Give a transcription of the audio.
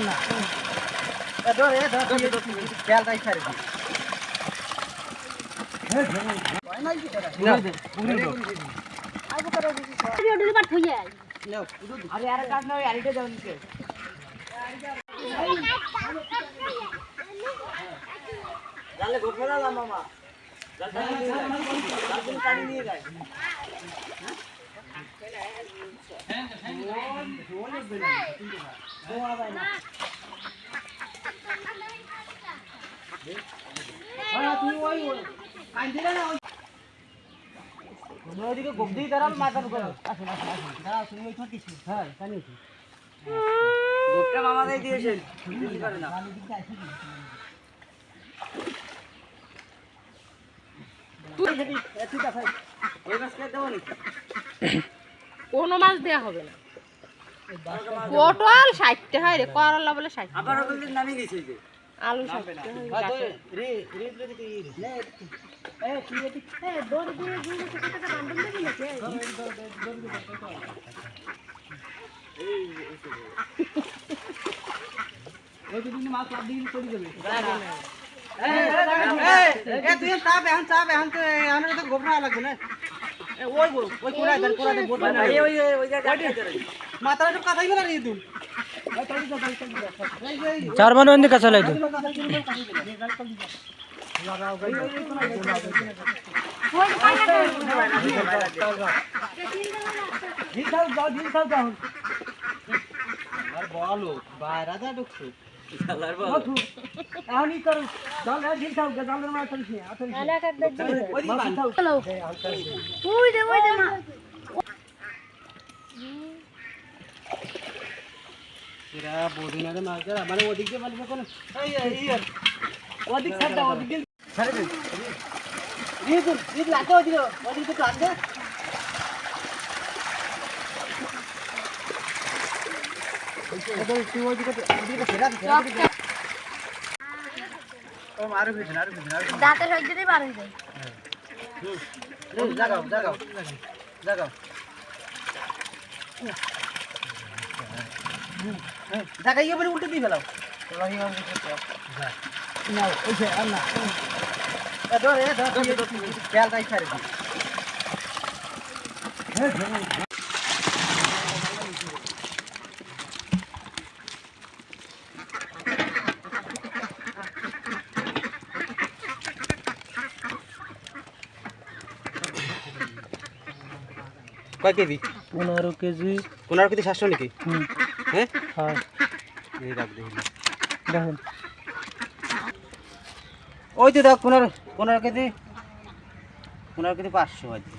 না। ধর এ ধর খেয়াল রাখ ছাড়ে দি মামা। নিয়ে যায় ওইদিকে গোপ দিয়ে দাঁড়াল মাথার উপরে দাঁড়াও তুমি ওইখানে কিছু হ্যাঁ জানিয়েছি গোপটা মামাদের দিয়েছেন না ওই মাছ খেয়ে দেবো কোনো মাছ দেওয়া হবে না। পটল ষাটটা হয় রে করলা বলে ষাট আবার নামিয়ে গেছে যে। আলু ষাটটা হয়। গাছে। চার মান কাছে লাইতো বলো বাইরে যা ঢুকছো এরা বদিনারে মাছ ধরা মানে ওদিক দিয়ে মালিক কোনো এই এই এই ওদিক ছাড়টা ওদিক দিয়ে ছেড়ে দে দিয়ে তো। দিয়ে লাগে ওদিক ওদিক তো লাগে ওদের তুই ওদিকে ওদিকে ফেরা দে ও মারু ভিতরে আরও ভিতরে আরও দাঁতের হয়ে যদি বার হয়ে যায় জাগাও জাগাও জাগাও জাগাই এবারে উল্টে দিয়ে ফেলাও খেয়াল রাখ কয় কেজি? পনেরো কেজি। পনেরো কেজি সাতশো নাকি? হ্যাঁ? হয়। এই রাখ দেখি। দেখেন। ওই তো দেখ পনেরো পনেরো কেজি। পনেরো কেজি পাঁচশো আছে